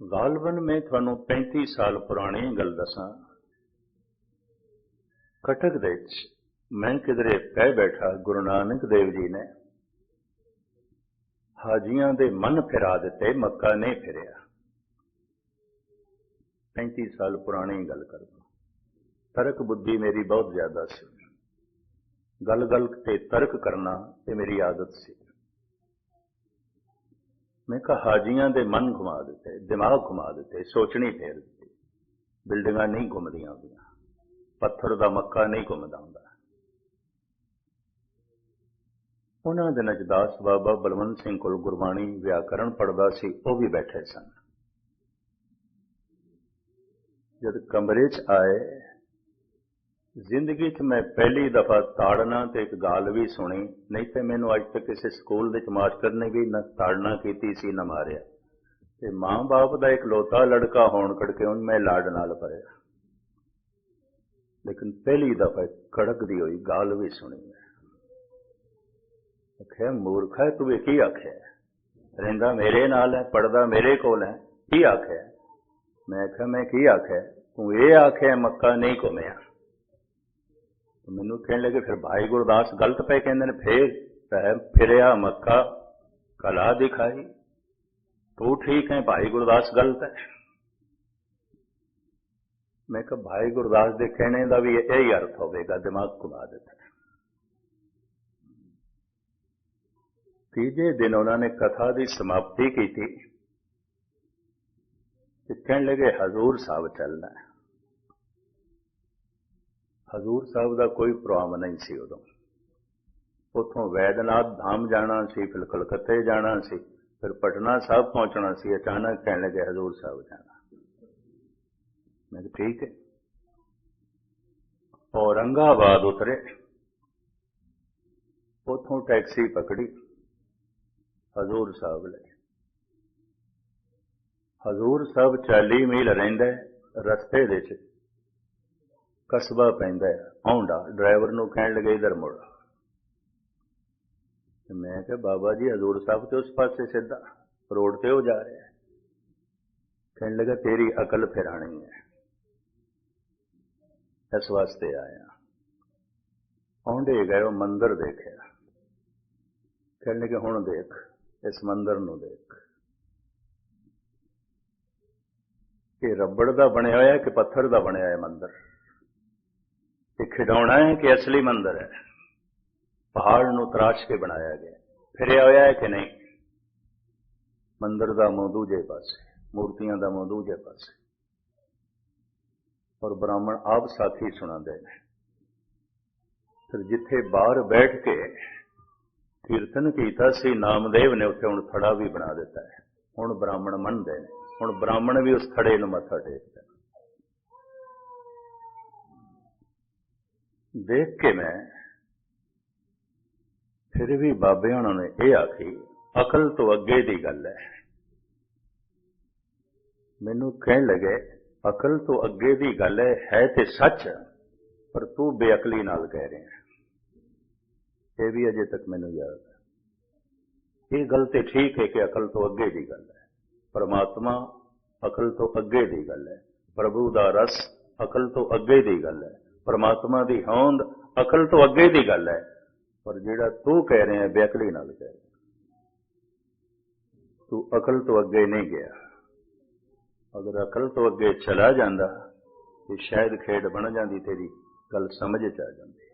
ਗਾਲਬਨ ਮੈਂ ਤੁਹਾਨੂੰ 35 ਸਾਲ ਪੁਰਾਣੀ ਗੱਲ ਦੱਸਾਂ। ਕਟਕ ਦੇ ਵਿੱਚ ਮੈਂ ਕਿਧਰੇ ਪੈ ਬੈਠਾ, ਗੁਰੂ ਨਾਨਕ ਦੇਵ ਜੀ ਨੇ ਹਾਜੀਆਂ ਦੇ ਮਨ ਫਿਰਾ ਦਿੱਤੇ, ਮੱਕਾ ਨਹੀਂ ਫਿਰਿਆ। 35 ਸਾਲ ਪੁਰਾਣੀ ਗੱਲ ਕਰਦਾ ਤਰਕ ਬੁੱਧੀ ਮੇਰੀ ਬਹੁਤ ਜ਼ਿਆਦਾ ਸੀ। ਗੱਲ ਗੱਲ ਤੇ ਤਰਕ ਕਰਨਾ ਇਹ ਮੇਰੀ ਆਦਤ ਸੀ। ਮੈਂ ਕਿਹਾ, ਹਾਜੀਆਂ ਦੇ ਮਨ ਘੁਮਾ ਦਿੱਤੇ, ਦਿਮਾਗ ਘੁਮਾ ਦਿੱਤੇ, ਸੋਚਣੀ ਫੇਰ ਦਿੱਤੀ। ਬਿਲਡਿੰਗਾਂ ਨਹੀਂ ਘੁੰਮਦੀਆਂ ਹੁੰਦੀਆਂ, ਪੱਥਰ ਦਾ ਮੱਕਾ ਨਹੀਂ ਘੁੰਮਦਾ ਹੁੰਦਾ। ਉਹਨਾਂ ਦਿਨਾਂ ਚ ਦਾਸ ਬਾਬਾ ਬਲਵੰਤ ਸਿੰਘ ਕੋਲ ਗੁਰਬਾਣੀ ਵਿਆਕਰਣ ਪੜਦਾ ਸੀ, ਉਹ ਵੀ ਬੈਠੇ ਸਨ। ਜਦ ਕਮਰੇ 'ਚ ਆਏ ਜ਼ਿੰਦਗੀ 'ਚ ਮੈਂ ਪਹਿਲੀ ਦਫਾ ਤਾੜਨਾ ਤੇ ਇੱਕ ਗਾਲ ਵੀ ਸੁਣੀ, ਨਹੀਂ ਤੇ ਮੈਨੂੰ ਅੱਜ ਤੱਕ ਕਿਸੇ ਸਕੂਲ ਦੇ ਮਾਸਟਰ ਨੇ ਵੀ ਨਾ ਤਾੜਨਾ ਕੀਤੀ ਸੀ, ਨਾ ਮਾਰਿਆ। ਤੇ ਮਾਂ-ਬਾਪ ਦਾ ਇੱਕ ਲੋਤਾ ਲੜਕਾ ਹੋਣ ਕਰਕੇ ਉਹਨ ਮੈਂ ਲਾਡ ਨਾਲ ਭਰਿਆ। ਲੇਕਿਨ ਪਹਿਲੀ ਦਫਾ ਕੜਕਦੀ ਹੋਈ ਗਾਲ ਵੀ ਸੁਣੀ ਮੈਂ। ਆਖਿਆ, ਮੂਰਖਾ ਤੂੰ ਇਹ ਕੀ ਆਖਿਆ? ਰਹਿੰਦਾ ਮੇਰੇ ਨਾਲ ਹੈ ਪੜਦਾ ਮੇਰੇ ਕੋਲ ਹੈ, ਕੀ ਆਖਿਆ? ਮੈਂ ਆਖਿਆ, ਮੈਂ ਕੀ ਆਖਿਆ? ਤੂੰ ਇਹ ਆਖਿਆ, ਮੱਕਾ ਨਹੀਂ ਘੁੰਮਿਆ। ਮੈਨੂੰ ਕਹਿਣ ਲੱਗੇ, ਫਿਰ ਭਾਈ ਗੁਰਦਾਸ ਗਲਤ ਪਏ ਕਹਿੰਦੇ ਨੇ, ਫੇਰ ਫਿਰਿਆ ਮੱਕਾ ਕਲਾ ਦਿਖਾਈ। ਤੂੰ ਠੀਕ ਹੈ, ਭਾਈ ਗੁਰਦਾਸ ਗਲਤ ਹੈ। ਮੈਂ ਕਿਹਾ, ਭਾਈ ਗੁਰਦਾਸ ਦੇ ਕਹਿਣੇ ਦਾ ਵੀ ਇਹ ਹੀ ਅਰਥ ਹੋਵੇਗਾ, ਦਿਮਾਗ ਘੁਮਾ ਦਿੱਤਾ। ਤੀਜੇ ਦਿਨ ਉਹਨਾਂ ਨੇ ਕਥਾ ਦੀ ਸਮਾਪਤੀ ਕੀਤੀ। ਤੇ ਕਹਿਣ ਲੱਗੇ, ਹਜ਼ੂਰ ਸਾਹਿਬ ਚੱਲਣਾ ਹੈ। ਹਜ਼ੂਰ ਸਾਹਿਬ ਦਾ ਕੋਈ ਪ੍ਰੋਗਰਾਮ ਨਹੀਂ ਸੀ ਉਦੋਂ। ਉਥੋਂ ਵੈਦਨਾਥ ਧਾਮ ਜਾਣਾ ਸੀ, ਫਿਰ ਕਲਕੱਤੇ ਜਾਣਾ ਸੀ, ਫਿਰ ਪਟਨਾ ਸਾਹਿਬ ਪਹੁੰਚਣਾ ਸੀ, ਅਚਾਨਕ ਕਹਿਣ ਲੱਗੇ ਹਜ਼ੂਰ ਸਾਹਿਬ ਜਾਣਾ। ਮੈਂ ਕਿਹਾ, ਠੀਕ ਹੈ। ਔਰੰਗਾਬਾਦ ਉਤਰੇ। ਉਥੋਂ ਟੈਕਸੀ ਪਕੜੀ, ਹਜ਼ੂਰ ਸਾਹਿਬ ਲਈ ਹਜ਼ੂਰ ਸਾਹਿਬ 40 ਮੀਲ ਰਹਿੰਦਾ ਰਸਤੇ ਦੇ ਵਿੱਚ। ਕਸਬਾ ਪੈਂਦਾ ਆਉਂਦਾ ਡਰਾਈਵਰ ਨੂੰ ਕਹਿਣ ਲੱਗੇ, ਇਧਰ ਮੁੜ ਤੇ ਮੈਂ ਕਿਹਾ, ਬਾਬਾ ਜੀ, ਹਜ਼ੂਰ ਸਾਹਿਬ ਤੇ ਉਸ ਪਾਸੇ ਸਿੱਧਾ, ਰੋਡ ਤੇ ਉਹ ਜਾ ਰਿਹਾ ਕਹਿਣ ਲੱਗਾ, ਤੇਰੀ ਅਕਲ ਫਿਰਾਣੀ ਹੈ। ਇਸ ਵਾਸਤੇ ਆਇਆ। ਆਉਂਦੇ ਗਏ, ਉਹ ਮੰਦਰ ਦੇਖਿਆ। ਕਹਿਣ ਲੱਗੇ, ਹੁਣ ਦੇਖ, ਇਸ ਮੰਦਰ ਨੂੰ ਦੇਖ। ਇਹ ਰੱਬੜ ਦਾ ਬਣਿਆ ਹੋਇਆ ਕਿ ਪੱਥਰ ਦਾ ਬਣਿਆ ਹੈ ਮੰਦਰ? ਇਹ ਖਿਡੌਣਾ ਹੈ ਕਿ ਅਸਲੀ ਮੰਦਰ ਹੈ। ਪਹਾੜ ਨੂੰ ਤਰਾਸ਼ ਕੇ ਬਣਾਇਆ ਗਿਆ। ਫਿਰਿਆ ਹੋਇਆ ਹੈ ਕਿ ਨਹੀਂ? ਮੰਦਰ ਦਾ ਮੂੰਹ ਦੂਜੇ ਪਾਸੇ, ਮੂਰਤੀਆਂ ਦਾ ਮੂੰਹ ਦੂਜੇ ਪਾਸੇ। ਔਰ ਬ੍ਰਾਹਮਣ ਆਪ ਸਾਥੀ ਸੁਣਾਉਂਦੇ ਨੇ। ਫਿਰ ਜਿੱਥੇ ਬਾਹਰ ਬੈਠ ਕੇ ਕੀਰਤਨ ਕੀਤਾ ਸੀ, ਨਾਮਦੇਵ ਨੇ ਉੱਥੇ ਹੁਣ ਥੜਾ ਵੀ ਬਣਾ ਦਿੱਤਾ ਹੈ। ਹੁਣ ਬ੍ਰਾਹਮਣ ਮੰਨਦੇ ਨੇ। ਹੁਣ ਬ੍ਰਾਹਮਣ ਵੀ ਉਸ ਥੜੇ ਨੂੰ ਮੱਥਾ ਟੇਕਦਾ ਦੇਖ ਕੇ ਮੈਂ ਫਿਰ ਵੀ ਬਾਬੇ ਉਹਨਾਂ ਨੇ ਇਹ ਆਖੀ, ਅਕਲ ਤੋਂ ਅੱਗੇ ਦੀ ਗੱਲ ਹੈ। ਮੈਨੂੰ ਕਹਿਣ ਲੱਗੇ, ਅਕਲ ਤੋਂ ਅੱਗੇ ਦੀ ਗੱਲ ਹੈ ਹੈ ਤੇ ਸੱਚ, ਪਰ ਤੂੰ ਬੇਅਕਲੀ ਨਾਲ ਕਹਿ ਰਿਹਾ ਇਹ ਵੀ ਅਜੇ ਤੱਕ ਮੈਨੂੰ ਯਾਦ ਹੈ। ਇਹ ਗੱਲ ਤੇ ਠੀਕ ਹੈ ਕਿ ਅਕਲ ਤੋਂ ਅੱਗੇ ਦੀ ਗੱਲ ਹੈ। ਪਰਮਾਤਮਾ ਅਕਲ ਤੋਂ ਅੱਗੇ ਦੀ ਗੱਲ ਹੈ। ਪ੍ਰਭੂ ਦਾ ਰਸ ਅਕਲ ਤੋਂ ਅੱਗੇ ਦੀ ਗੱਲ ਹੈ। ਪਰਮਾਤਮਾ ਦੀ ਹੋਂਦ ਅਕਲ ਤੋਂ ਅੱਗੇ ਦੀ ਗੱਲ ਹੈ। ਪਰ ਜਿਹੜਾ ਤੂੰ ਕਹਿ ਰਿਹਾ ਬੇਅਕਲੀ ਨਾਲ ਕਹਿ ਰਿਹਾ ਤੂੰ ਅਕਲ ਤੋਂ ਅੱਗੇ ਨਹੀਂ ਗਿਆ। ਅਗਰ ਅਕਲ ਤੋਂ ਅੱਗੇ ਚਲਾ ਜਾਂਦਾ, ਤੇ ਸ਼ਾਇਦ ਖੇਡ ਬਣ ਜਾਂਦੀ, ਤੇਰੀ ਗੱਲ ਸਮਝ ਚ ਆ ਜਾਂਦੀ।